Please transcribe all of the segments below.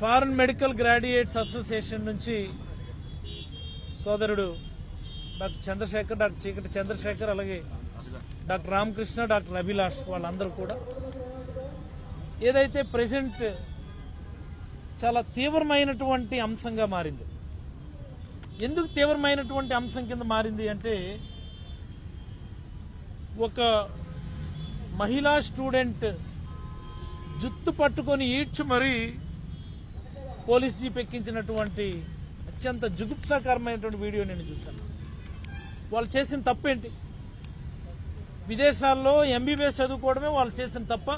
Foreign medical graduates association నుంచి సోదరుడు doctor Chandrasekhar doctor చీకటి చంద్రశేఖర్ అలాగే డాక్టర్ రామకృష్ణ డాక్టర్ అభిలాష్ వాళ్ళందరూ కూడా ఏదైతే ప్రెసెంట్ చాలా తీవ్రమైనటువంటి అంశంగా మారింది. ఎందుకు తీవ్రమైనటువంటి అంశం కింద మారింది అంటే ఒక మహిళా స్టూడెంట్ జుత్తు పట్టుకొని ఈడ్చి మరీ పోలీస్ జీప్ ఎక్కించినటువంటి అత్యంత జుగుప్సాకరమైనటువంటి వీడియో నేను చూశాను. వాళ్ళు చేసిన తప్పేంటి విదేశాల్లో ఎంబీబీఎస్ చదువుకోవడమే వాళ్ళు చేసిన తప్ప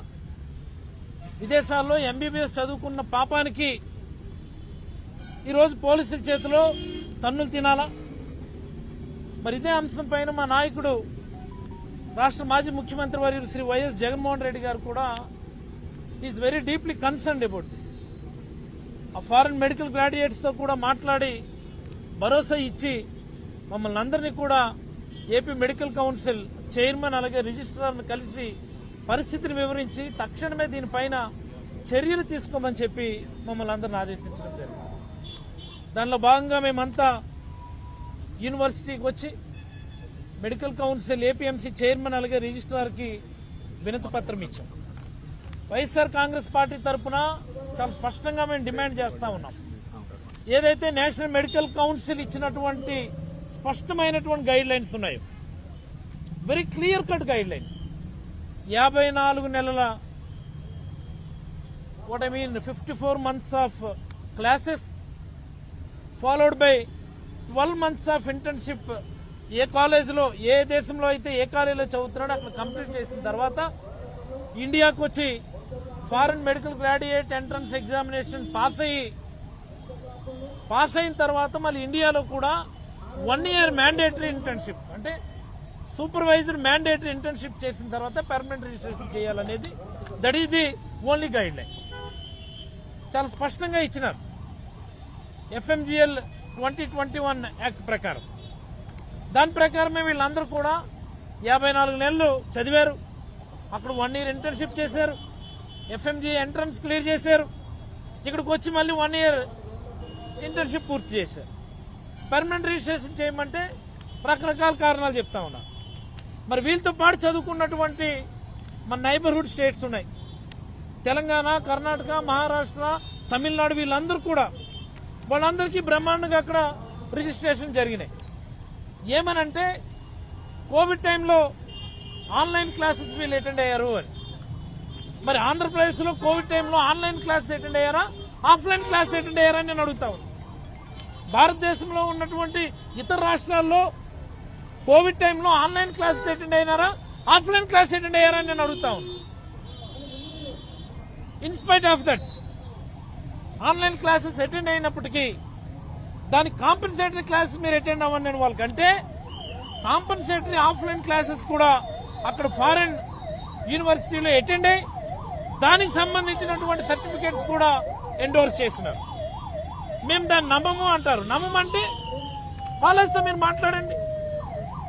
విదేశాల్లో ఎంబీబీఎస్ చదువుకున్న పాపానికి ఈరోజు పోలీసుల చేతిలో తన్నులు తినాలా? మరి ఇదే అంశం పైన మా నాయకుడు రాష్ట్ర మాజీ ముఖ్యమంత్రి వర్యులు శ్రీ వైఎస్ జగన్మోహన్ రెడ్డి గారు కూడా is very deeply concerned about this. ఆ ఫారెన్ మెడికల్ గ్రాడ్యుయేట్స్తో కూడా మాట్లాడి భరోసా ఇచ్చి మమ్మల్ని అందరినీ కూడా ఏపీ మెడికల్ కౌన్సిల్ చైర్మన్ అలాగే రిజిస్ట్రార్ను కలిసి పరిస్థితిని వివరించి తక్షణమే దీనిపైన చర్యలు తీసుకోమని చెప్పి మమ్మల్ని అందరిని ఆదేశించడం జరిగింది. దానిలో భాగంగా మేమంతా యూనివర్సిటీకి వచ్చి మెడికల్ కౌన్సిల్ ఏపీఎంసీ చైర్మన్ అలాగే రిజిస్ట్రార్కి వినతి పత్రం ఇచ్చాం. వైఎస్ఆర్ కాంగ్రెస్ పార్టీ తరఫున చాలా స్పష్టంగా మేము డిమాండ్ చేస్తా ఉన్నాం. ఏదైతే నేషనల్ మెడికల్ కౌన్సిల్ ఇచ్చినటువంటి స్పష్టమైనటువంటి గైడ్ లైన్స్ ఉన్నాయో very clear cut guide lines యాభై నాలుగు నెలల what I mean fifty four months of classes followed by twelve months of internship ఏ కాలేజీలో ఏ దేశంలో అయితే ఏ కాలేజీలో చదువుతున్నాడో అక్కడ కంప్లీట్ చేసిన తర్వాత ఇండియాకు వచ్చి foreign medical graduate entrance examination pass అయ్యి పాస్ అయిన తర్వాత మళ్ళీ ఇండియాలో కూడా వన్ ఇయర్ మ్యాండేటరీ ఇంటర్న్షిప్ అంటే సూపర్వైజర్ మ్యాండేటరీ ఇంటర్న్షిప్ చేసిన తర్వాత పర్మనెంట్ రిజిస్ట్రేషన్ చేయాలనేది that is the only guideline చాలా స్పష్టంగా ఇచ్చినారు. FMGL twenty twenty one act ప్రకారం. దాని ప్రకారమే వీళ్ళందరూ కూడా యాభై నాలుగు నెలలు చదివారు. అక్కడ వన్ ఇయర్ ఇంటర్న్షిప్ చేశారు. ఎఫ్ఎంజీ ఎంట్రన్స్ క్లియర్ చేశారు. ఇక్కడికి వచ్చి మళ్ళీ వన్ ఇయర్ ఇంటర్న్షిప్ పూర్తి చేశారు. పర్మనెంట్ రిజిస్ట్రేషన్ చేయమంటే రకరకాల కారణాలు చెప్తా ఉన్నా. మరి వీళ్ళతో పాటు చదువుకున్నటువంటి మన నైబర్హుడ్ స్టేట్స్ ఉన్నాయి. తెలంగాణ కర్ణాటక మహారాష్ట్ర తమిళనాడు వీళ్ళందరూ కూడా వాళ్ళందరికీ బ్రహ్మాండంగా అక్కడ రిజిస్ట్రేషన్ జరిగినాయి. ఏమనంటే కోవిడ్ టైంలో ఆన్లైన్ క్లాసెస్ వీళ్ళు అటెండ్ అయ్యారు అని. మరి ఆంధ్రప్రదేశ్లో కోవిడ్ టైంలో ఆన్లైన్ క్లాస్ అటెండ్ అయ్యారా? ఆఫ్లైన్ క్లాస్ అటెండ్ అయ్యారా నేను అడుగుతా భారతదేశంలో ఉన్నటువంటి ఇతర రాష్ట్రాల్లో కోవిడ్ టైంలో ఆన్లైన్ క్లాస్ అటెండ్ అయినారా? ఆఫ్లైన్ క్లాస్ అటెండ్ అయ్యారా నేను అడుగుతా in spite of that online classes attend అయినప్పటికీ దానికి కాంపెన్సేటరీ క్లాసెస్ మీరు అటెండ్ అవ్వండి నేను వాళ్ళకంటే కాంపెన్సేటరీ ఆఫ్లైన్ క్లాసెస్ కూడా అక్కడ ఫారెన్ యూనివర్సిటీలో అటెండ్ అయ్యి దానికి సంబంధించినటువంటి సర్టిఫికేట్స్ కూడా ఎండోర్స్ చేసినారు. మేము దాన్ని నమ్మము అంటారు. నమ్మమంటే కాలేజ్తో మీరు మాట్లాడండి.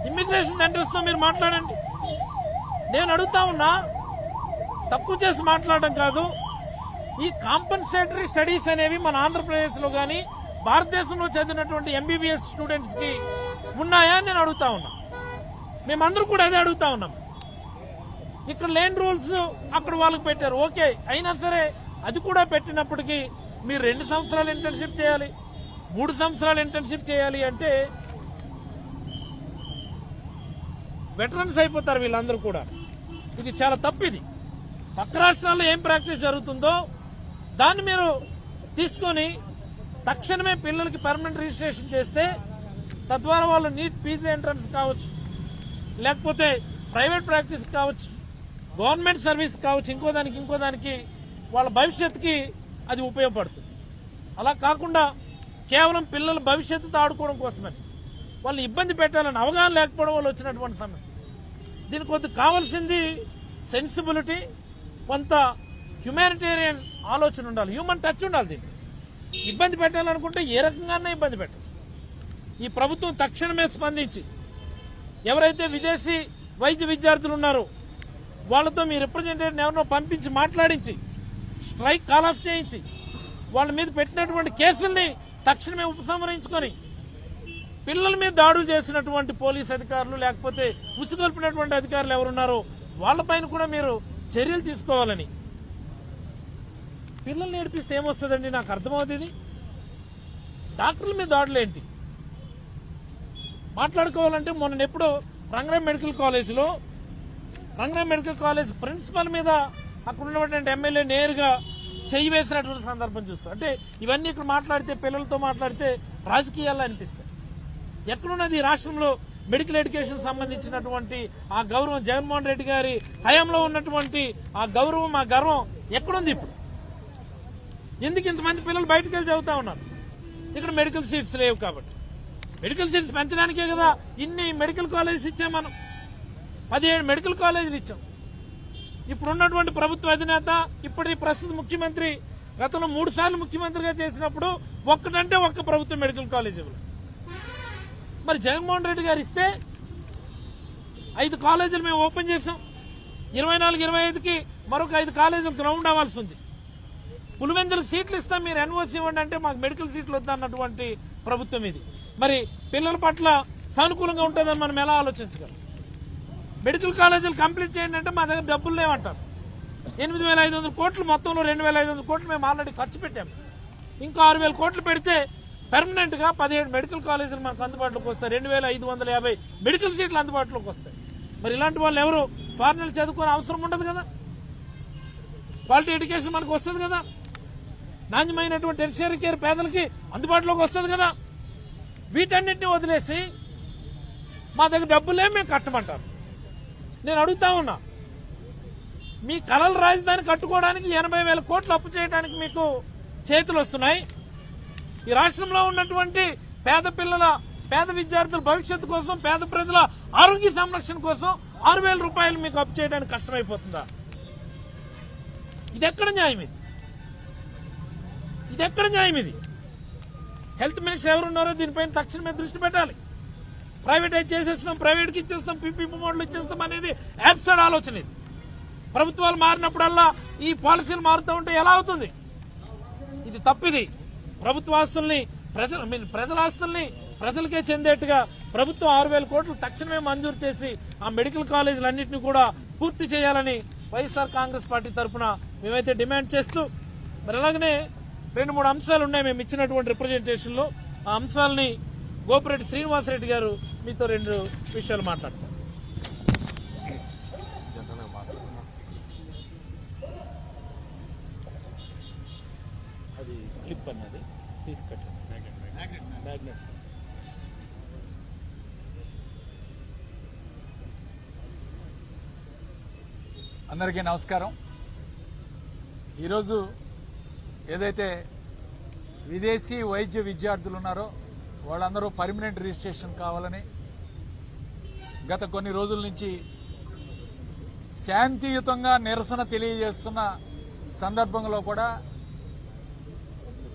ఇమ్మిగ్రేషన్ సెంటర్స్తో మీరు మాట్లాడండి. నేను అడుగుతా ఉన్నా తక్కువ చేసి మాట్లాడడం కాదు. ఈ కాంపన్సేటరీ స్టడీస్ అనేవి మన ఆంధ్రప్రదేశ్లో కానీ భారతదేశంలో చదివినటువంటి ఎంబీబీఎస్ స్టూడెంట్స్కి ఉన్నాయా నేను అడుగుతా ఉన్నా. మేమందరూ కూడా అదే అడుగుతా ఉన్నాం. ఇక్కడ లేని రూల్స్ అక్కడ వాళ్ళకి పెట్టారు. ఓకే అయినా సరే అది కూడా పెట్టినప్పటికీ మీరు రెండు సంవత్సరాలు ఇంటర్న్షిప్ చేయాలి మూడు సంవత్సరాలు ఇంటర్న్షిప్ చేయాలి అంటే వెటరన్స్ అయిపోతారు వీళ్ళందరూ కూడా. ఇది చాలా తప్పు ఇది. పక్క రాష్ట్రాల్లో ఏం ప్రాక్టీస్ జరుగుతుందో దాన్ని మీరు తీసుకొని తక్షణమే పిల్లలకి పర్మనెంట్ రిజిస్ట్రేషన్ చేస్తే తద్వారా వాళ్ళు నీట్ పీజీ ఎంట్రన్స్ కావచ్చు లేకపోతే ప్రైవేట్ ప్రాక్టీస్ కావచ్చు గవర్నమెంట్ సర్వీస్ కావచ్చు ఇంకో దానికి ఇంకో దానికి వాళ్ళ భవిష్యత్తుకి అది ఉపయోగపడుతుంది. అలా కాకుండా కేవలం పిల్లల భవిష్యత్తుతో ఆడుకోవడం కోసమని. వాళ్ళు ఇబ్బంది పెట్టాలని అవగాహన లేకపోవడం వల్ల వచ్చినటువంటి సమస్య. దీనికి కొంత కావాల్సింది సెన్సిబిలిటీ కొంత హ్యుమానిటేరియన్ ఆలోచన ఉండాలి. హ్యూమన్ టచ్ ఉండాలి దీన్ని ఇబ్బంది పెట్టాలనుకుంటే ఏ రకంగానే ఇబ్బంది పెట్టాలి. ఈ ప్రభుత్వం తక్షణమే స్పందించి ఎవరైతే విదేశీ వైద్య విద్యార్థులు ఉన్నారో వాళ్ళతో మీ రిప్రజెంటేటివ్ ఎవరినో పంపించి మాట్లాడించి స్ట్రైక్ కాల్ ఆఫ్ చేయించి వాళ్ళ మీద పెట్టినటువంటి కేసుల్ని తక్షణమే ఉపసంహరించుకొని పిల్లల మీద దాడులు చేసినటువంటి పోలీస్ అధికారులు లేకపోతే ఉసుగొల్పినటువంటి అధికారులు ఎవరున్నారో వాళ్ళపైన కూడా మీరు చర్యలు తీసుకోవాలని. పిల్లల్ని ఏడిపిస్తే ఏమొస్తుందండి? నాకు అర్థమవుతుంది డాక్టర్ల మీద దాడులు ఏంటి? మాట్లాడుకోవాలంటే మొన్న ఎప్పుడో రంగరామ్ మెడికల్ కాలేజీలో రంగరామ్ మెడికల్ కాలేజ్ ప్రిన్సిపల్ మీద అక్కడ ఉన్నటువంటి ఎమ్మెల్యే నేరుగా చెయ్యి వేసినటువంటి సందర్భం చూస్తాం. అంటే ఇవన్నీ ఇక్కడ మాట్లాడితే పిల్లలతో మాట్లాడితే రాజకీయాల్లో అనిపిస్తాయి. ఎక్కడున్నది ఈ రాష్ట్రంలో మెడికల్ ఎడ్యుకేషన్ సంబంధించినటువంటి ఆ గౌరవం జగన్మోహన్ రెడ్డి గారి హయాంలో ఉన్నటువంటి ఆ గౌరవం ఆ గర్వం ఎక్కడుంది ఇప్పుడు? ఎందుకు ఇంతమంది పిల్లలు బయటకు వెళ్ళి చదువుతా ఉన్నారు? ఇక్కడ మెడికల్ సీట్స్ లేవు కాబట్టి. మెడికల్ సీట్స్ పెంచడానికే కదా ఇన్ని మెడికల్ కాలేజెస్ ఇచ్చాం మనం. పదిహేడు మెడికల్ కాలేజీలు ఇచ్చాం. ఇప్పుడున్నటువంటి ప్రభుత్వ అధినేత ఇప్పటి ప్రస్తుత ముఖ్యమంత్రి గతంలో మూడు సార్లు ముఖ్యమంత్రిగా చేసినప్పుడు ఒక్కటంటే ఒక్క ప్రభుత్వ మెడికల్ కాలేజ్ ఇవ్వలేదు. మరి జగన్మోహన్ రెడ్డి గారు ఇస్తే ఐదు కాలేజీలు మేము ఓపెన్ చేసాం ఇరవై నాలుగు ఇరవై ఐదుకి మరొక ఐదు కాలేజీలు గ్రౌండ్ అవ్వాల్సి ఉంది. పులివెందులకు సీట్లు ఇస్తాం మీరు ఎన్ఓసి ఇవ్వండి అంటే మాకు మెడికల్ సీట్లు వద్దన్నటువంటి ప్రభుత్వం ఇది. మరి పిల్లల పట్ల సానుకూలంగా ఉంటుందని మనం ఎలా ఆలోచించగలం? మెడికల్ కాలేజీలు కంప్లీట్ చేయండి అంటే మా దగ్గర డబ్బులు లేవంటారు. ఎనిమిది వేల ఐదు వందల కోట్లు మొత్తంలో రెండు వేల ఐదు వందల కోట్లు మేము ఆల్రెడీ ఖర్చు పెట్టాము ఇంకా ఆరు వేల కోట్లు పెడితే పెర్మనెంట్గా పదిహేడు మెడికల్ కాలేజీలు మనకు అందుబాటులోకి వస్తాయి. రెండు వేల ఐదు వందల యాభై మెడికల్ సీట్లు అందుబాటులోకి వస్తాయి. మరి ఇలాంటి వాళ్ళు ఎవరు ఫారినర్లు చదువుకునే అవసరం ఉండదు కదా? క్వాలిటీ ఎడ్యుకేషన్ మనకు వస్తుంది కదా? నాణ్యమైనటువంటి టెరిషరీ కేర్ పేదలకి అందుబాటులోకి వస్తుంది కదా? వీటన్నిటిని వదిలేసి మా దగ్గర డబ్బులే మేము కట్టమంటారు. నేను అడుగుతా ఉన్నా. మీ కళల రాజధాని కట్టుకోవడానికి ఎనభై వేల కోట్లు అప్పు చేయడానికి మీకు చేతులు వస్తున్నాయి. ఈ రాష్ట్రంలో ఉన్నటువంటి పేద పిల్లల పేద విద్యార్థుల భవిష్యత్తు కోసం పేద ప్రజల ఆరోగ్య సంరక్షణ కోసం ఆరు వేల రూపాయలు మీకు అప్పు చేయడానికి కష్టమైపోతుందా? ఇది ఎక్కడ న్యాయం ఇది? ఇది ఎక్కడ న్యాయం ఇది? హెల్త్ మినిస్టర్ ఎవరున్నారో దీనిపైన తక్షణమే దృష్టి పెట్టాలి. ప్రైవేటైజ్ చేసేస్తున్నాం ప్రైవేట్కి ఇచ్చేస్తాం పీపీపీ మోడల్ ఇచ్చేస్తాం అనేది యాబ్సర్డ్ ఆలోచన ఇది. ప్రభుత్వాలు మారినప్పుడల్లా ఈ పాలసీలు మారుతూ ఉంటే ఎలా అవుతుంది? ఇది తప్పిది. ప్రభుత్వ ఆస్తుల్ని ప్రజల ప్రజల ఆస్తుల్ని ప్రజలకే చెందేట్టుగా ప్రభుత్వం ఆరు వేల కోట్లు తక్షణమే మంజూరు చేసి ఆ మెడికల్ కాలేజీలన్నింటినీ కూడా పూర్తి చేయాలని వైఎస్ఆర్ కాంగ్రెస్ పార్టీ తరఫున మేమైతే డిమాండ్ చేస్తూ మరి అలాగనే రెండు మూడు అంశాలు ఉన్నాయి మేము ఇచ్చినటువంటి రిప్రజెంటేషన్లో ఆ అంశాలని గోపిరెడ్డి శ్రీనివాసరెడ్డి గారు మీతో రెండు విషయాలు మాట్లాడతారు. అది క్లిప్ అన్నది. తీసుకట్టండి మ్యాగ్నెట్. అందరికీ నమస్కారం. ఈరోజు ఏదైతే విదేశీ వైద్య విద్యార్థులు ఉన్నారో వాళ్ళందరూ పర్మనెంట్ రిజిస్ట్రేషన్ కావాలని గత కొన్ని రోజుల నుంచి శాంతియుతంగా నిరసన తెలియజేస్తున్న సందర్భంలో కూడా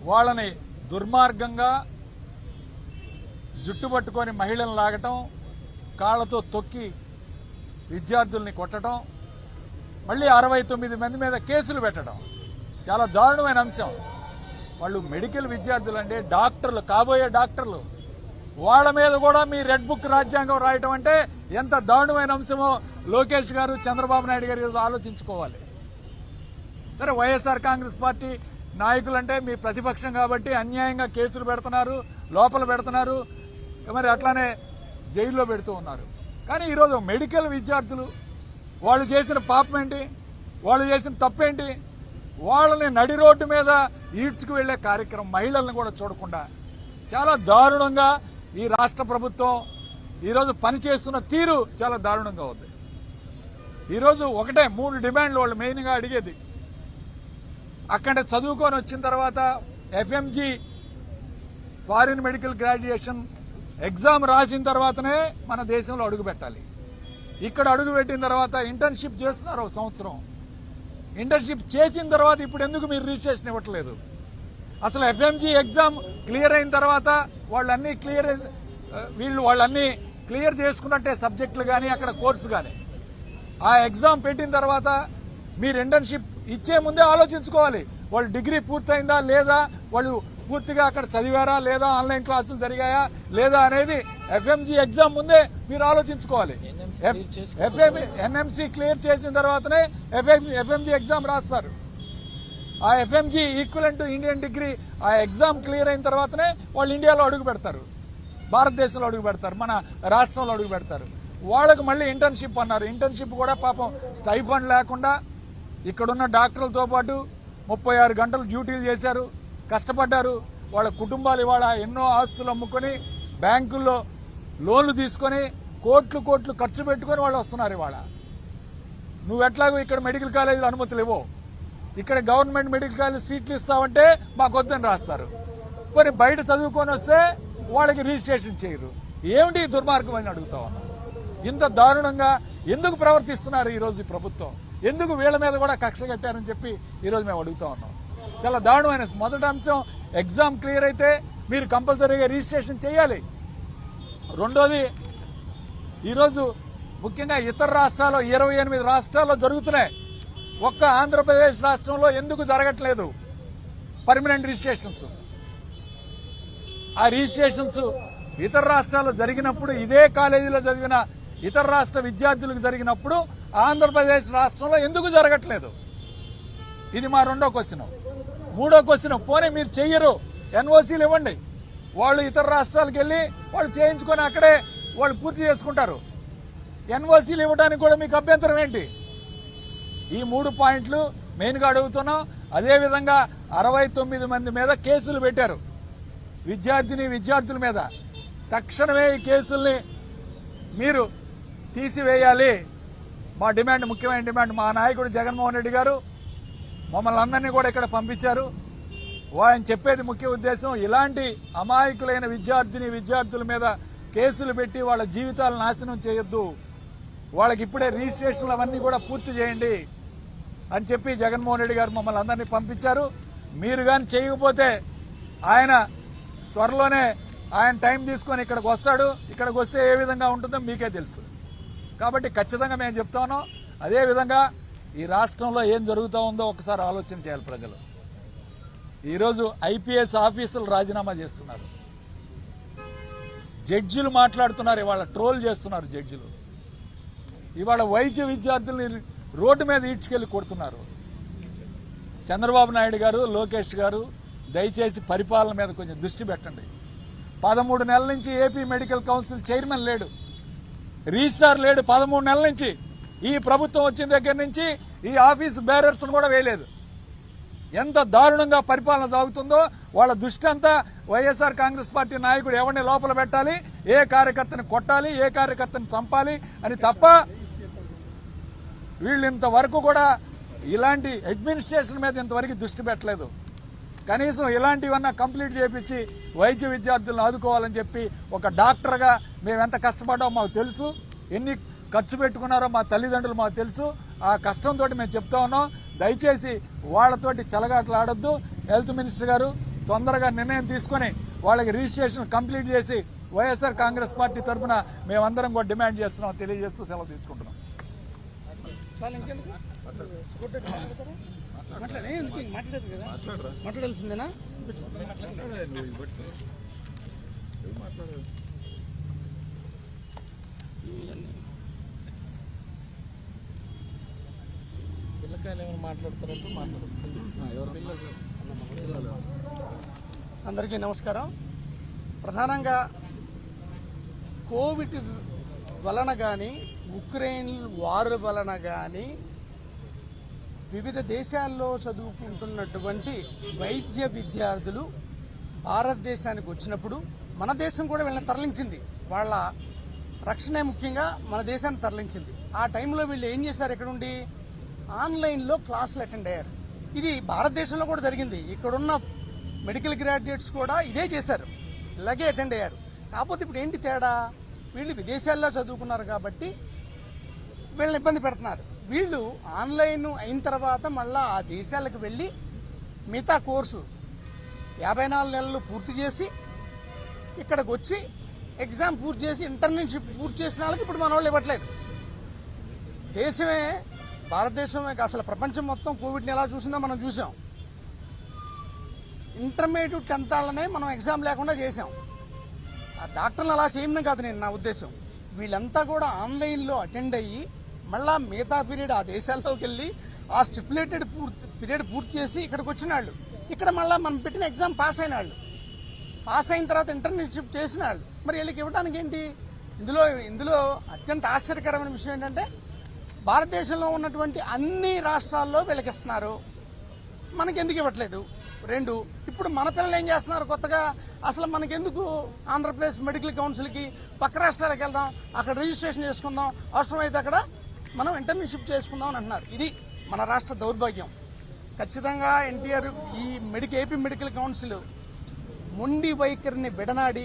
వాళ్ళని దుర్మార్గంగా జుట్టు పట్టుకొని మహిళలను లాగటం కాళ్ళతో తొక్కి విద్యార్థుల్ని కొట్టడం మళ్ళీ అరవై తొమ్మిది మంది మీద కేసులు పెట్టడం చాలా దారుణమైన అంశం. వాళ్ళు మెడికల్ విద్యార్థులు అంటే డాక్టర్లు కాబోయే డాక్టర్లు. వాళ్ళ మీద కూడా మీ రెడ్ బుక్ రాజ్యాంగం రాయటం అంటే ఎంత దారుణమైన అంశమో లోకేష్ గారు చంద్రబాబు నాయుడు గారు ఆలోచించుకోవాలి. సరే వైఎస్ఆర్ కాంగ్రెస్ పార్టీ నాయకులంటే మీ ప్రతిపక్షం కాబట్టి అన్యాయంగా కేసులు పెడుతున్నారు లోపల పెడుతున్నారు మరి అట్లానే జైల్లో పెడుతూ ఉన్నారు. కానీ ఈరోజు మెడికల్ విద్యార్థులు వాళ్ళు చేసిన పాపం ఏంటి వాళ్ళు చేసిన తప్పేంటి? వాళ్ళని నడి రోడ్డు మీద ఈడ్చుకు వెళ్ళే కార్యక్రమం మహిళలను కూడా చూడకుండా చాలా దారుణంగా ఈ రాష్ట్ర ప్రభుత్వం ఈరోజు పనిచేస్తున్న తీరు చాలా దారుణంగా ఉంది. ఈరోజు ఒకటే మూడు డిమాండ్లు వాళ్ళు మెయిన్గా అడిగేది. అక్కడ చదువుకొని వచ్చిన తర్వాత FMG foreign medical graduation exam రాసిన తర్వాతనే మన దేశంలో అడుగు పెట్టాలి. ఇక్కడ అడుగు పెట్టిన తర్వాత ఇంటర్న్షిప్ చేస్తున్నారు ఒక సంవత్సరం. ఇంటర్న్షిప్ చేసిన తర్వాత ఇప్పుడు ఎందుకు మీరు రిజిస్ట్రేషన్ ఇవ్వట్లేదు? అసలు ఎఫ్ఎంజీ ఎగ్జామ్ క్లియర్ అయిన తర్వాత వాళ్ళన్నీ క్లియర్ వీళ్ళు వాళ్ళన్నీ క్లియర్ చేసుకున్నట్టే సబ్జెక్టులు కానీ అక్కడ కోర్సు కానీ ఆ ఎగ్జామ్ పెట్టిన తర్వాత మీరు ఇంటర్న్షిప్ ఇచ్చే ముందే ఆలోచించుకోవాలి. వాళ్ళు డిగ్రీ పూర్తయిందా లేదా? వాళ్ళు పూర్తిగా అక్కడ చదివారా లేదా? ఆన్లైన్ క్లాసులు జరిగాయా లేదా అనేది ఎఫ్ఎంజీ ఎగ్జామ్ ముందే మీరు ఆలోచించుకోవాలి. ఎన్ఎంసీ క్లియర్ చేసిన తర్వాతనే ఎఫ్ఎంజీ ఎగ్జామ్ రాస్తారు. ఆ ఎఫ్ఎంజీ ఈక్వలెంట్ ఇండియన్ డిగ్రీ ఆ ఎగ్జామ్ క్లియర్ అయిన తర్వాతనే వాళ్ళు ఇండియాలో అడుగు పెడతారు. భారతదేశంలో అడుగు పెడతారు. మన రాష్ట్రంలో అడుగు పెడతారు. వాళ్ళకి మళ్ళీ ఇంటర్న్షిప్ అన్నారు. ఇంటర్న్షిప్ కూడా పాపం స్టైఫండ్ లేకుండా ఇక్కడున్న డాక్టర్లతో పాటు ముప్పై ఆరు గంటలు డ్యూటీలు చేశారు. కష్టపడ్డారు. వాళ్ళ కుటుంబాలు ఇవాళ ఎన్నో ఆస్తులు అమ్ముకొని బ్యాంకుల్లో లోన్లు తీసుకొని కోట్లు కోట్లు ఖర్చు పెట్టుకొని వాళ్ళు వస్తున్నారు ఇవాళ. నువ్వు ఎట్లాగో ఇక్కడ మెడికల్ కాలేజీలో అనుమతులు ఇవ్వవు ఇక్కడ గవర్నమెంట్ మెడికల్ కాలేజ్ సీట్లు ఇస్తావంటే మాకు వద్దని రాస్తారు. మరి బయట చదువుకొని వస్తే వాళ్ళకి రిజిస్ట్రేషన్ చేయరు. ఏమిటి దుర్మార్గం అని అడుగుతా ఉన్నాం. ఇంత దారుణంగా ఎందుకు ప్రవర్తిస్తున్నారు ఈరోజు ఈ ప్రభుత్వం? ఎందుకు వీళ్ళ మీద కూడా కక్ష కట్టారని చెప్పి ఈరోజు మేము అడుగుతా ఉన్నాం. చాలా దారుణమైన మొదటి అంశం ఎగ్జామ్ క్లియర్ అయితే మీరు కంపల్సరీగా రిజిస్ట్రేషన్ చేయాలి. రెండోది ఈరోజు ముఖ్యంగా ఇతర రాష్ట్రాల్లో ఇరవై ఎనిమిది రాష్ట్రాల్లో జరుగుతున్నాయి. ఒక్క ఆంధ్రప్రదేశ్ రాష్ట్రంలో ఎందుకు జరగట్లేదు? పర్మనెంట్ రిజిస్ట్రేషన్స్ ఆ రిజిస్ట్రేషన్స్ ఇతర రాష్ట్రాల్లో జరిగినప్పుడు ఇదే కాలేజీలో చదివిన ఇతర రాష్ట్ర విద్యార్థులకు జరిగినప్పుడు ఆంధ్రప్రదేశ్ రాష్ట్రంలో ఎందుకు జరగట్లేదు? ఇది మా రెండో క్వశ్చన్ మూడో క్వశ్చన్ పోనీ మీరు చెయ్యరు. ఎన్ఓసీలు ఇవ్వండి. వాళ్ళు ఇతర రాష్ట్రాలకు వెళ్ళి వాళ్ళు చేయించుకొని అక్కడే వాళ్ళు పూర్తి చేసుకుంటారు. ఎన్ఓసీలు ఇవ్వడానికి కూడా మీకు అభ్యంతరం ఏంటి? ఈ మూడు పాయింట్లు మెయిన్గా అడుగుతున్నాం. అదేవిధంగా అరవై తొమ్మిది మంది మీద కేసులు పెట్టారు. విద్యార్థిని విద్యార్థుల మీద. తక్షణమే ఈ కేసుల్ని మీరు తీసివేయాలి. మా డిమాండ్ ముఖ్యమైన డిమాండ్ మా నాయకుడు జగన్మోహన్ రెడ్డి గారు. మమ్మల్ని అందరినీ కూడా ఇక్కడ పంపించారు. ఆయన చెప్పేది ముఖ్య ఉద్దేశం ఇలాంటి అమాయకులైన విద్యార్థిని విద్యార్థుల మీద కేసులు పెట్టి వాళ్ళ జీవితాలు నాశనం చేయొద్దు. వాళ్ళకి ఇప్పుడే రిజిస్ట్రేషన్లు అవన్నీ కూడా పూర్తి చేయండి అని చెప్పి జగన్మోహన్ రెడ్డి గారు మమ్మల్ని అందరినీ పంపించారు. మీరు కానీ చేయకపోతే ఆయన త్వరలోనే ఆయన టైం తీసుకొని ఇక్కడికి వస్తాడు. ఇక్కడికి వస్తే ఏ విధంగా ఉంటుందో మీకే తెలుసు. కాబట్టి ఖచ్చితంగా మేము చెప్తా ఉన్నాం. అదేవిధంగా ఈ రాష్ట్రంలో ఏం జరుగుతూ ఉందో ఒకసారి ఆలోచన చేయాలి ప్రజలు. ఈరోజు ఐపీఎస్ ఆఫీసులు రాజీనామా చేస్తున్నారు. జడ్జిలు మాట్లాడుతున్నారు ఇవాళ ట్రోల్ చేస్తున్నారు జడ్జిలు. ఇవాళ వైద్య విద్యార్థుల్ని రోడ్డు మీద ఈడ్చుకెళ్ళి కొడుతున్నారు. చంద్రబాబు నాయుడు గారు లోకేష్ గారు దయచేసి పరిపాలన మీద కొంచెం దృష్టి పెట్టండి. పదమూడు నెలల నుంచి ఏపీ మెడికల్ కౌన్సిల్ చైర్మన్ లేడు. రిజిస్టార్ లేడు పదమూడు నెలల నుంచి. ఈ ప్రభుత్వం వచ్చిన దగ్గర నుంచి ఈ ఆఫీస్ బేరర్స్ కూడా వేయలేదు. ఎంత దారుణంగా పరిపాలన సాగుతుందో వాళ్ళ దృష్టి అంతా వైఎస్ఆర్ కాంగ్రెస్ పార్టీ నాయకుడు ఎవరిని లోపల పెట్టాలి ఏ కార్యకర్తని కొట్టాలి ఏ కార్యకర్తని చంపాలి అని తప్ప వీళ్ళు ఇంతవరకు కూడా ఇలాంటి అడ్మినిస్ట్రేషన్ మీద ఇంతవరకు దృష్టి పెట్టలేదు. కనీసం ఇలాంటివన్నా కంప్లీట్ చేపించి వైద్య విద్యార్థులను ఆదుకోవాలని చెప్పి ఒక డాక్టర్గా మేము ఎంత కష్టపడ్డామో మాకు తెలుసు. ఎన్ని ఖర్చు పెట్టుకున్నారో మా తల్లిదండ్రులు మాకు తెలుసు. ఆ కష్టంతో మేము చెప్తా ఉన్నాం. దయచేసి వాళ్ళతోటి చెలగాటలు హెల్త్ మినిస్టర్ గారు తొందరగా నిర్ణయం తీసుకొని వాళ్ళకి రిజిస్ట్రేషన్ కంప్లీట్ చేసి వైఎస్ఆర్ కాంగ్రెస్ పార్టీ తరఫున మేమందరం కూడా డిమాండ్ చేస్తున్నాం తెలియజేస్తూ సెలవు తీసుకుంటున్నాం. మాట్లాడాల్సిందేనా మాట్లాడే ఎందుకు ఇంక మాట్లాడదు కదా మాట్లాడాల్సిందేనా పిల్లకాయలు ఏమైనా మాట్లాడతారంటే మాట్లాడుతుంది అందరికీ నమస్కారం. ప్రధానంగా కోవిడ్ వలన కానీ ఉక్రెయిన్ వార్ వలన కానీ వివిధ దేశాల్లో చదువుకుంటున్నటువంటి వైద్య విద్యార్థులు భారతదేశానికి వచ్చినప్పుడు మన దేశం కూడా వీళ్ళని తరలించింది. వాళ్ళ రక్షణే ముఖ్యంగా మన దేశాన్ని తరలించింది. ఆ టైంలో వీళ్ళు ఏం చేశారు? ఎక్కడుండి? ఆన్లైన్లో క్లాసులు అటెండ్ అయ్యారు. ఇది భారతదేశంలో కూడా జరిగింది. ఇక్కడున్న మెడికల్ గ్రాడ్యుయేట్స్ కూడా ఇదే చేశారు. ఇలాగే అటెండ్ అయ్యారు. కాకపోతే ఇప్పుడు ఏంటి తేడా? వీళ్ళు విదేశాల్లో చదువుకున్నారు కాబట్టి వీళ్ళని ఇబ్బంది పెడుతున్నారు. వీళ్ళు ఆన్లైన్ అయిన తర్వాత మళ్ళీ ఆ దేశాలకు వెళ్ళి మిగతా కోర్సు యాభై నాలుగు నెలలు పూర్తి చేసి ఇక్కడికి వచ్చి ఎగ్జామ్ పూర్తి చేసి ఇంటర్న్షిప్ పూర్తి చేసిన వాళ్ళకి ఇప్పుడు మన వాళ్ళు ఇవ్వట్లేదు. దేశమే భారతదేశమే కాదు, అసలు ప్రపంచం మొత్తం కోవిడ్ని ఎలా చూసిందో మనం చూసాం. ఇంటర్మీడియట్ టెన్త్ వాళ్ళనే మనం ఎగ్జామ్ లేకుండా చేసాం. ఆ డాక్టర్లు అలా చేయమని కాదు నేను నా ఉద్దేశం. వీళ్ళంతా కూడా ఆన్లైన్లో అటెండ్ అయ్యి మళ్ళా మిగతా పీరియడ్ ఆ దేశాల్లోకి వెళ్ళి ఆ స్టిపులేటెడ్ పూర్తి పీరియడ్ పూర్తి చేసి ఇక్కడికి వచ్చిన వాళ్ళు. ఇక్కడ మళ్ళీ మనం పెట్టిన ఎగ్జామ్ పాస్ అయిన వాళ్ళు. పాస్ అయిన తర్వాత ఇంటర్న్షిప్ చేసిన వాళ్ళు. మరి వీళ్ళకి ఇవ్వడానికి ఏంటి? ఇందులో ఇందులో అత్యంత ఆశ్చర్యకరమైన విషయం ఏంటంటే భారతదేశంలో ఉన్నటువంటి అన్ని రాష్ట్రాల్లో వీళ్ళకి మనకెందుకు మనకి ఎందుకు ఇవ్వట్లేదు? రెండు ఇప్పుడు మన పిల్లలు ఏం చేస్తున్నారు కొత్తగా? అసలు మనకెందుకు ఆంధ్రప్రదేశ్ మెడికల్ కౌన్సిల్కి పక్క రాష్ట్రాలకు వెళ్దాం అక్కడ రిజిస్ట్రేషన్ చేసుకుందాం అవసరమైతే అక్కడ మనం ఇంటర్న్షిప్ చేసుకుందాం అని అంటున్నారు. ఇది మన రాష్ట్ర దౌర్భాగ్యం. ఖచ్చితంగా ఎన్టీఆర్ ఈ మెడిక ఏపీ మెడికల్ కౌన్సిల్ మొండి వైఖరిని విడనాడి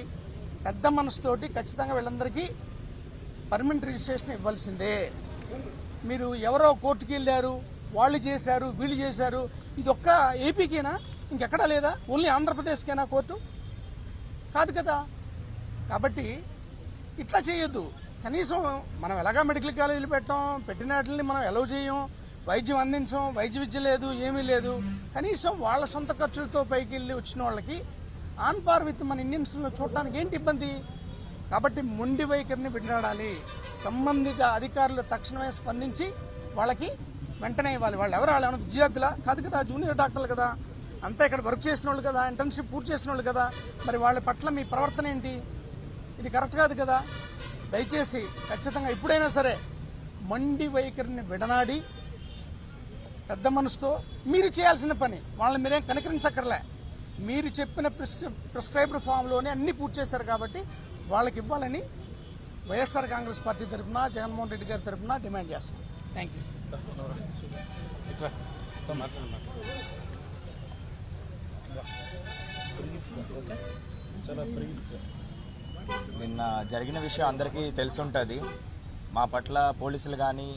పెద్ద మనసుతోటి ఖచ్చితంగా వీళ్ళందరికీ పర్మనెంట్ రిజిస్ట్రేషన్ ఇవ్వాల్సిందే. మీరు ఎవరో కోర్టుకి వెళ్ళారు వాళ్ళు చేశారు వీళ్ళు చేశారు ఇది ఒక్క ఏపీకేనా? ఇంకెక్కడా లేదా? ఓన్లీ ఆంధ్రప్రదేశ్కేనా కోర్టు? కాదు కదా. కాబట్టి ఇట్లా చేయొద్దు. కనీసం మనం ఎలాగా మెడికల్ కాలేజీలు పెట్టాం పెట్టిన వాటిని మనం ఎలవ్ చేయం వైద్యం అందించం వైద్య విద్య లేదు ఏమీ లేదు. కనీసం వాళ్ళ సొంత ఖర్చులతో పైకి వెళ్ళి వచ్చిన వాళ్ళకి ఆన్ పార్ విత్ మన ఇండియన్స్లో చూడటానికి ఏంటి ఇబ్బంది? కాబట్టి మొండి వైఖరిని విడనాడాలి. సంబంధిత అధికారులు తక్షణమే స్పందించి వాళ్ళకి వెంటనే ఇవ్వాలి. వాళ్ళు ఎవరు వాళ్ళు ఏమైనా కాదు కదా జూనియర్ డాక్టర్లు కదా. అంతా ఇక్కడ వర్క్ చేసిన వాళ్ళు కదా ఇంటర్న్షిప్ పూర్తి చేసిన వాళ్ళు కదా. మరి వాళ్ళ పట్ల మీ ప్రవర్తన ఏంటి? ఇది కరెక్ట్ కాదు కదా. దయచేసి ఖచ్చితంగా ఎప్పుడైనా సరే మండి వైఖరిని విడనాడి పెద్ద మనసుతో మీరు చేయాల్సిన పని వాళ్ళని మీరేం కనికరించక్కర్లే. మీరు చెప్పిన ప్రిస్క్రి ప్రిస్క్రైబ్డ్ ఫామ్లోనే అన్ని పూర్తి చేశారు కాబట్టి వాళ్ళకి ఇవ్వాలని వైఎస్ఆర్ కాంగ్రెస్ పార్టీ తరఫున జగన్మోహన్ రెడ్డి గారి తరఫున డిమాండ్ చేస్తాం. థ్యాంక్ యూ నిన్న జరిగిన విషయం అందరికీ తెలిసుంటుంది. మా పట్ల పోలీసులు కానీ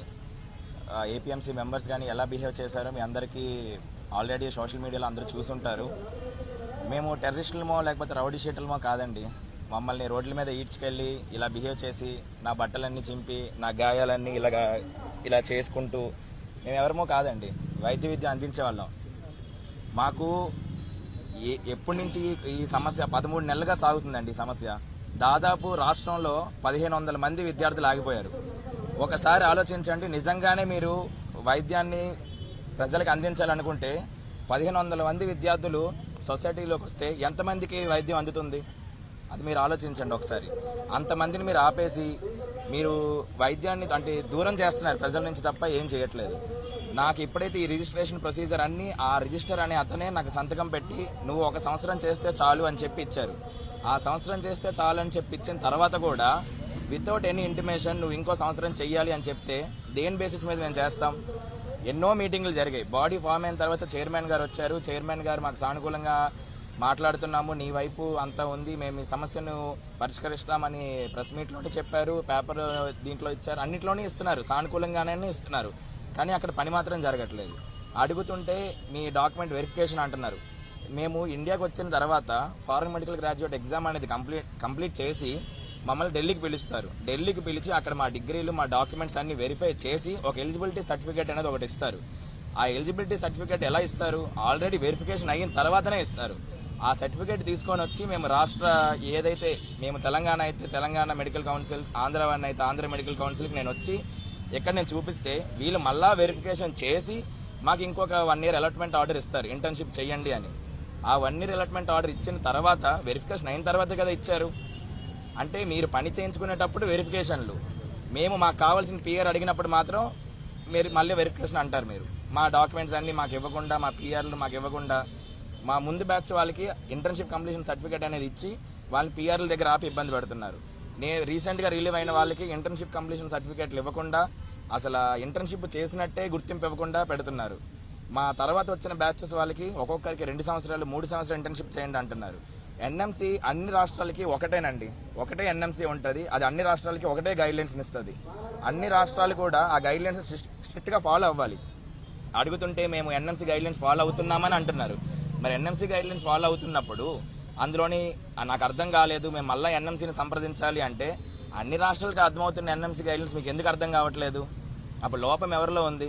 ఏపీఎంసీ మెంబర్స్ కానీ ఎలా బిహేవ్ చేశారో మీ అందరికీ ఆల్రెడీ సోషల్ మీడియాలో అందరూ చూసుంటారు. మేము టెర్రరిస్టులమో లేకపోతే రౌడీ షీటలమో కాదండి. మమ్మల్ని రోడ్ల మీద ఈడ్చుకెళ్ళి ఇలా బిహేవ్ చేసి నా బట్టలన్నీ చింపి నా గాయాలన్నీ ఇలాగా ఇలా చేసుకుంటూ మేము ఎవరమో కాదండి వైద్య విద్య అందించే వాళ్ళం మాకు ఏ- ఎప్పటి నుంచి ఈ- ఈ సమస్య పదమూడు నెలలుగా సాగుతుందండి ఈ సమస్య. దాదాపు రాష్ట్రంలో పదిహేను వందల మంది విద్యార్థులు ఆగిపోయారు. ఒకసారి ఆలోచించండి నిజంగానే మీరు వైద్యాన్ని ప్రజలకు అందించాలనుకుంటే పదిహేను వందల మంది విద్యార్థులు సొసైటీలోకి వస్తే ఎంతమందికి వైద్యం అందుతుంది? అది మీరు ఆలోచించండి ఒకసారి. అంతమందిని మీరు ఆపేసి మీరు వైద్యాన్ని అంటే దూరం చేస్తున్నారు ప్రజల నుంచి తప్ప ఏం చేయట్లేదు. నాకు ఎప్పుడైతే ఈ రిజిస్ట్రేషన్ ప్రొసీజర్ అన్ని ఆ రిజిస్టర్ అనే అతనే నాకు సంతకం పెట్టి నువ్వు ఒక సంవత్సరం చేస్తే చాలు అని చెప్పి ఇచ్చారు. ఆ సంవత్సరం చేస్తే చాలు అని చెప్పి ఇచ్చిన తర్వాత కూడా వితౌట్ ఎనీ ఇంటిమేషన్ నువ్వు ఇంకో సంవత్సరం చెయ్యాలి అని చెప్తే దేని బేసిస్ మీద మేము చేస్తాం? ఎన్నో మీటింగ్లు జరిగాయి. బాడీ ఫామ్ అయిన తర్వాత చైర్మన్ గారు వచ్చారు. చైర్మన్ గారు మాకు సానుకూలంగా మాట్లాడుతున్నాము నీ వైపు అంతా ఉంది మేము ఈ సమస్యను పరిష్కరిస్తామని ప్రెస్ మీట్లోనే చెప్పారు పేపర్ దీంట్లో ఇచ్చారు అన్నిట్లోనే ఇస్తున్నారు సానుకూలంగానే ఇస్తున్నారు. కానీ అక్కడ పని మాత్రం జరగట్లేదు. అడుగుతుంటే మీ డాక్యుమెంట్ వెరిఫికేషన్ అంటున్నారు. మేము ఇండియాకి వచ్చిన తర్వాత ఫారెన్ మెడికల్ గ్రాడ్యుయేట్ ఎగ్జామ్ అనేది కంప్లీట్ కంప్లీట్ చేసి మమ్మల్ని ఢిల్లీకి పిలుస్తారు. ఢిల్లీకి పిలిచి అక్కడ మా డిగ్రీలు మా డాక్యుమెంట్స్ అన్ని వెరిఫై చేసి ఒక ఎలిజిబిలిటీ సర్టిఫికేట్ అనేది ఒకటి ఇస్తారు. ఆ ఎలిజిబిలిటీ సర్టిఫికేట్ ఎలా ఇస్తారు? ఆల్రెడీ వెరిఫికేషన్ అయిన తర్వాతనే ఇస్తారు. ఆ సర్టిఫికేట్ తీసుకొని వచ్చి మేము రాష్ట్ర ఏదైతే మేము తెలంగాణ అయితే Telangana medical council Andhra one అయితే ఆంధ్ర మెడికల్ కౌన్సిల్కి నేను వచ్చి ఎక్కడ నేను చూపిస్తే వీళ్ళు మళ్ళా వెరిఫికేషన్ చేసి మాకు ఇంకొక వన్ ఇయర్ అలాట్మెంట్ ఆర్డర్ ఇస్తారు. ఇంటర్న్షిప్ చేయండి అని. ఆ వన్ ఇయర్ అలాట్మెంట్ ఆర్డర్ ఇచ్చిన తర్వాత వెరిఫికేషన్ అయిన తర్వాత కదా ఇచ్చారు. అంటే మీరు పని చేయించుకునేటప్పుడు వెరిఫికేషన్లు మేము మాకు కావాల్సిన పిఆర్ అడిగినప్పుడు మాత్రం మీరు మళ్ళీ వెరిఫికేషన్ అంటారు మీరు. మా డాక్యుమెంట్స్ అన్నీ మాకు ఇవ్వకుండా మా పిఆర్లు మాకు ఇవ్వకుండా మా ముందు బ్యాచ్ వాళ్ళకి ఇంటర్న్షిప్ కంప్లీషన్ సర్టిఫికేట్ అనేది ఇచ్చి వాళ్ళని పిఆర్ల దగ్గర ఆపి ఇబ్బంది పెడుతున్నారు. నేను రీసెంట్గా రిలీవ్ అయిన వాళ్ళకి ఇంటర్న్షిప్ కంప్లీషన్ సర్టిఫికేట్లు ఇవ్వకుండా అసలు ఇంటర్న్షిప్ చేసినట్టే గుర్తింపు ఇవ్వకుండా పెడుతున్నారు. మా తర్వాత వచ్చిన బ్యాచెస్ వాళ్ళకి ఒక్కొక్కరికి రెండు సంవత్సరాలు మూడు సంవత్సరాలు ఇంటర్న్షిప్ చేయండి అంటున్నారు. ఎన్ఎంసీ అన్ని రాష్ట్రాలకి ఒకటేనండి. ఒకటే ఎన్ఎంసీ ఉంటుంది. అది అన్ని రాష్ట్రాలకి ఒకటే గైడ్లైన్స్ ఇస్తుంది అన్ని రాష్ట్రాలు కూడా ఆ గైడ్లైన్స్ స్ట్రిక్ట్గా ఫాలో అవ్వాలి. అడుగుతుంటే మేము ఎన్ఎంసీ గైడ్లైన్స్ ఫాలో అవుతున్నామని అంటున్నారు. మరి ఎన్ఎంసీ గైడ్లైన్స్ ఫాలో అవుతున్నప్పుడు అందులోని నాకు అర్థం కాలేదు మేము మళ్ళీ ఎన్ఎంసీని సంప్రదించాలి అంటే అన్ని రాష్ట్రాలకు అర్థమవుతున్న ఎన్ఎంసీ గైడ్లైన్స్ మీకు ఎందుకు అర్థం కావట్లేదు? అప్పుడు లోపం ఎవరిలో ఉంది?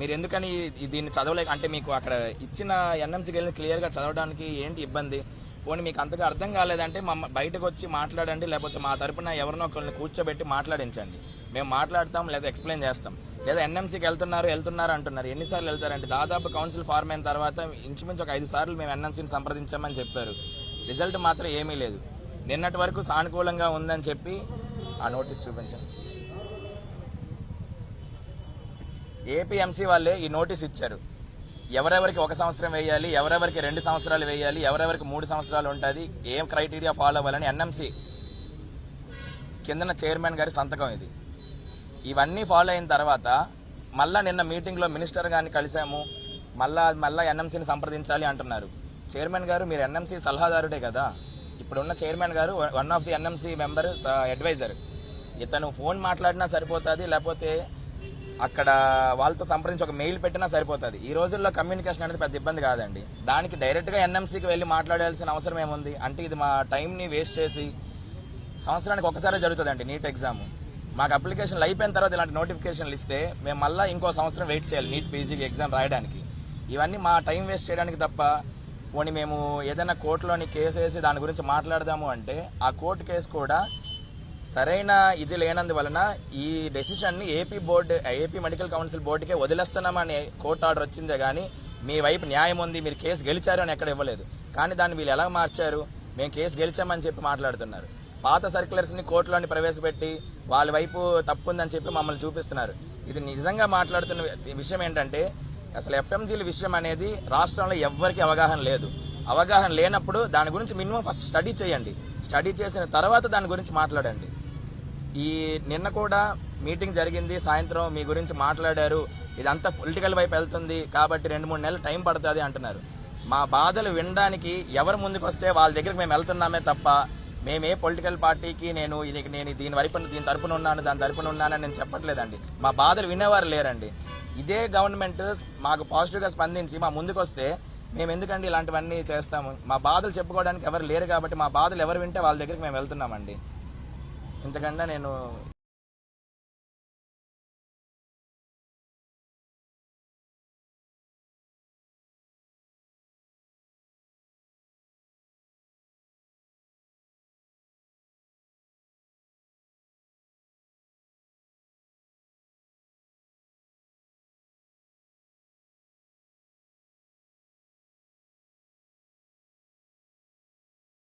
మీరు ఎందుకని దీన్ని చదవలేక అంటే మీకు అక్కడ ఇచ్చిన ఎన్ఎంసీ గైడ్లైన్స్ క్లియర్గా చదవడానికి ఏంటి ఇబ్బంది? పోనీ మీకు అంతగా అర్థం కాలేదంటే మా బయటకు వచ్చి మాట్లాడండి లేకపోతే మా తరపున ఎవరినో ఒకరిని కూర్చోబెట్టి మాట్లాడించండి. మేము మాట్లాడతాం లేదా ఎక్స్ప్లెయిన్ చేస్తాం. లేదా ఎన్ఎంసీకి వెళ్తున్నారు వెళ్తున్నారు అంటున్నారు. ఎన్నిసార్లు వెళ్తారంటే దాదాపు కౌన్సిల్ ఫార్మ్ అయిన తర్వాత ఇంచుమించు ఒక ఐదు సార్లు మేము ఎన్ఎంసీని సంప్రదించామని చెప్పారు. రిజల్ట్ మాత్రం ఏమీ లేదు. నిన్నటి వరకు సానుకూలంగా ఉందని చెప్పి ఆ నోటీస్ చూపించండి ఏపీఎంసీ వాళ్ళే ఈ నోటీస్ ఇచ్చారు. ఎవరెవరికి ఒక సంవత్సరం వేయాలి ఎవరెవరికి రెండు సంవత్సరాలు వేయాలి ఎవరెవరికి మూడు సంవత్సరాలు ఉంటుంది ఏం క్రైటీరియా ఫాలో అవ్వాలని ఎన్ఎంసీ కిందన చైర్మన్ గారి సంతకం ఇది. ఇవన్నీ ఫాలో అయిన తర్వాత మళ్ళా నిన్న మీటింగ్లో మినిస్టర్ గారిని కలిసాము మళ్ళా మళ్ళీ ఎన్ఎంసీని సంప్రదించాలి అంటున్నారు. చైర్మన్ గారు మీరు ఎన్ఎంసీ సలహాదారుడే కదా. ఇప్పుడున్న చైర్మన్ గారు one of the NMC member adviser ఇతను ఫోన్ మాట్లాడినా సరిపోతుంది లేకపోతే అక్కడ వాళ్ళతో సంప్రదించి ఒక మెయిల్ పెట్టినా సరిపోతుంది. ఈ రోజుల్లో కమ్యూనికేషన్ అనేది పెద్ద ఇబ్బంది కాదండి. దానికి డైరెక్ట్గా ఎన్ఎంసీకి వెళ్ళి మాట్లాడాల్సిన అవసరం ఏముంది? అంటే ఇది మా టైంని వేస్ట్ చేసి సంవత్సరానికి ఒకసారి జరుగుతుందండి నీట్ ఎగ్జామ్ మాకు అప్లికేషన్లు అయిపోయిన తర్వాత ఇలాంటి నోటిఫికేషన్లు ఇస్తే మేము మళ్ళీ ఇంకో సంవత్సరం వెయిట్ చేయాలి నీట్ పీజీకి ఎగ్జామ్ రాయడానికి. ఇవన్నీ మా టైం వేస్ట్ చేయడానికి తప్ప పోనీ మేము ఏదైనా కోర్టులోని కేసు వేసి దాని గురించి మాట్లాడదాము అంటే ఆ కోర్టు కేసు కూడా సరైన ఇది లేనందువలన ఈ డెసిషన్ని AP board AP medical council బోర్డుకే వదిలేస్తున్నామని కోర్టు ఆర్డర్ వచ్చిందే కానీ మీ వైపు న్యాయం ఉంది మీరు కేసు గెలిచారు అని ఎక్కడ ఇవ్వలేదు. కానీ దాన్ని వీళ్ళు ఎలా మార్చారు? మేము కేసు గెలిచామని చెప్పి మాట్లాడుతున్నారు. పాత సర్క్యులర్స్ని కోర్టులోని ప్రవేశపెట్టి వాళ్ళ వైపు తప్పు ఉందని చెప్పి మమ్మల్ని చూపిస్తున్నారు. ఇది నిజంగా మాట్లాడుతున్న విషయం ఏంటంటే అసలు ఎఫ్ఎంజీల విషయం అనేది రాష్ట్రంలో ఎవ్వరికీ అవగాహన లేదు. అవగాహన లేనప్పుడు దాని గురించి మినిమం ఫస్ట్ స్టడీ చేయండి. స్టడీ చేసిన తర్వాత దాని గురించి మాట్లాడండి. ఈ నిన్న కూడా మీటింగ్ జరిగింది. సాయంత్రం మీ గురించి మాట్లాడారు. ఇదంతా పొలిటికల్ వైపు వెళ్తుంది. కాబట్టి రెండు మూడు నెలలు టైం పడుతుంది అంటున్నారు. మా బాధలు వినడానికి ఎవరు ముందుకు వస్తే వాళ్ళ దగ్గరికి మేము వెళ్తున్నామే తప్ప మేమే పొలిటికల్ పార్టీకి నేను ఇది నేను దీని వైపు దీని తరపున ఉన్నాను దాని తరపున ఉన్నానని నేను చెప్పట్లేదండి. మా బాధలు వినేవారు లేరండి. ఇదే గవర్నమెంట్ మాకు పాజిటివ్గా స్పందించి మా ముందుకు వస్తే మేము ఎందుకండి ఇలాంటివన్నీ చేస్తాము? మా బాధలు చెప్పుకోవడానికి ఎవరు లేరు కాబట్టి మా బాధలు ఎవరు వింటే వాళ్ళ దగ్గరికి మేము వెళ్తున్నామండి. ఇంతకన్నా నేను